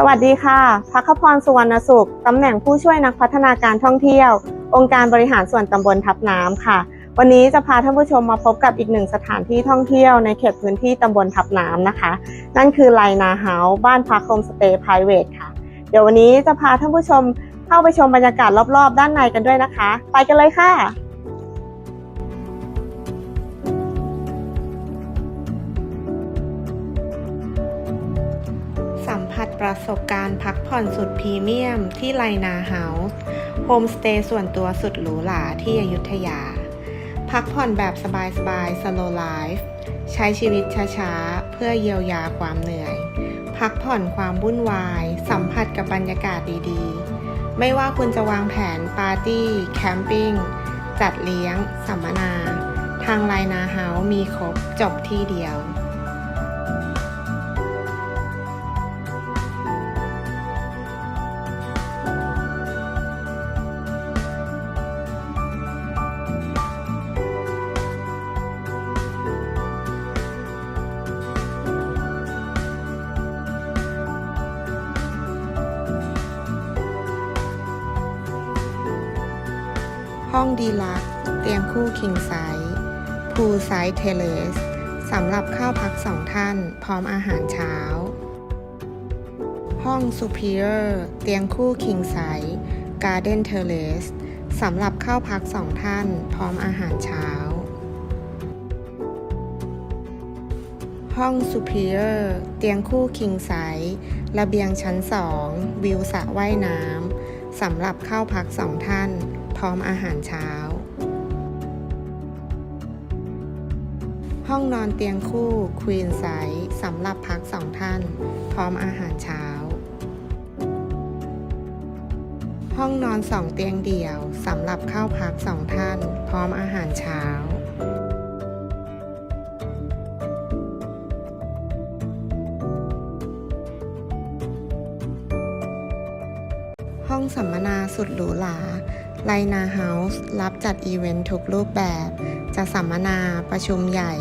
สวัสดีค่ะพักขพรสุวรรณสุข ตำแหน่งผู้ช่วยนักพัฒนาการท่องเที่ยว องค์การบริหารส่วนตำบลทับน้ำค่ะ วันนี้จะพาท่านผู้ชมมาพบกับอีกหนึ่งสถานที่ท่องเที่ยวในเขตพื้นที่ตำบลทับน้ำนะคะ นั่นคือไลนาเฮาส์บ้านพักโฮมสเตย์ private ค่ะ เดี๋ยววันนี้จะพาท่านผู้ชมเข้าไปชมบรรยากาศรอบๆ ด้านในกันด้วยนะคะ ไปกันเลยค่ะ ประสบการณ์พักผ่อนสุดพรีเมียมที่ไลนาเฮาส์โฮมสเตย์ส่วนตัวสุดหรูหราที่อยุธยา พักผ่อนแบบสบายๆ slow life ใช้ชีวิตช้าๆ เพื่อเยียวยาความเหนื่อย พักผ่อนความวุ่นวาย สัมผัสกับบรรยากาศดีๆ ไม่ว่าคุณจะวางแผนปาร์ตี้ แคมปิ้ง จัดเลี้ยง สัมมนา ทางไลนาเฮาส์มีครบจบที่เดียว ห้องดีลักเตียงคู่คิงไซส์พูลไซส์เทเลสสำหรับเข้าพักสองท่าน พร้อมอาหารเช้า ห้อง Superior เตียงคู่คิงไซส์การ์เดนเทเลสสำหรับเข้าพักสองท่าน พร้อมอาหารเช้า ห้อง Superior เตียงคู่คิงไซส์ระเบียงชั้นสองวิวสระว่ายน้ำสำหรับเข้าพักสองท่าน พร้อมอาหารเช้า ห้องนอนเตียงคู่ควีนไซส์สำหรับพักสองท่าน พร้อมอาหารเช้า ห้องนอนสองเตียงเดี่ยวสำหรับเข้าพักสองท่าน พร้อมอาหารเช้า สัมมนาสุดหรูหราไลนาเฮาส์รับจัดอีเวนต์ทุกรูปแบบจะสัมมนา ประชุมใหญ่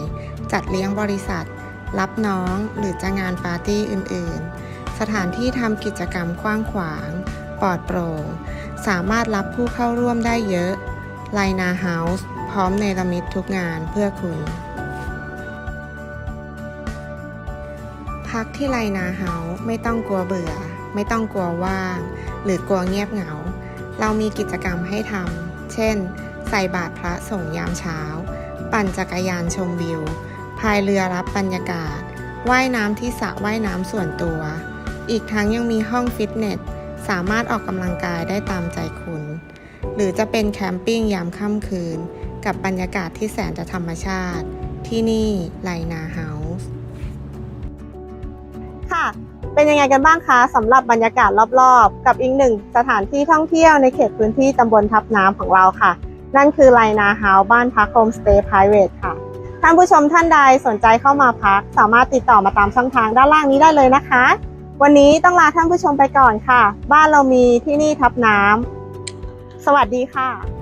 จัดเลี้ยงบริษัท รับน้อง หรือจะงานปาร์ตี้อื่น ๆ สถานที่ทำกิจกรรมกว้างขวาง ปลอดโปร่ง สามารถรับผู้เข้าร่วมได้เยอะไลนาเฮาส์พร้อมเนรมิตทุกงานเพื่อคุณ พักที่ไลนาเฮาส์ไม่ต้องกลัวเบื่อไม่ต้องกลัวว่าง หรือกลัวเงียบเหงา เรามีกิจกรรมให้ทำ เช่น ใส่บาตรพระส่งยามเช้า ปั่นจักรยานชมวิว พายเรือรับบรรยากาศ ว่ายน้ำที่สระว่ายน้ำส่วนตัว อีกทั้งยังมีห้องฟิตเนส สามารถออกกำลังกายได้ตามใจคุณ หรือจะเป็นแคมปิ้งยามค่ำคืน กับบรรยากาศที่แสนจะธรรมชาติ ที่นี่ไลนาเฮาส์ เป็นยังไงกันบ้างคะสำหรับบรรยากาศรอบๆ กับอีกหนึ่งสถานที่ท่องเที่ยวในเขตพื้นที่ตำบลทับน้ำของเราค่ะ นั่นคือไลนาเฮาส์บ้านพักโฮมสเตย์ private ค่ะ ท่านผู้ชมท่านใดสนใจเข้ามาพัก สามารถติดต่อมาตามช่องทางด้านล่างนี้ได้เลยนะคะ วันนี้ต้องลาท่านผู้ชมไปก่อนค่ะ บ้านเรามีที่นี่ทับน้ำสวัสดีค่ะ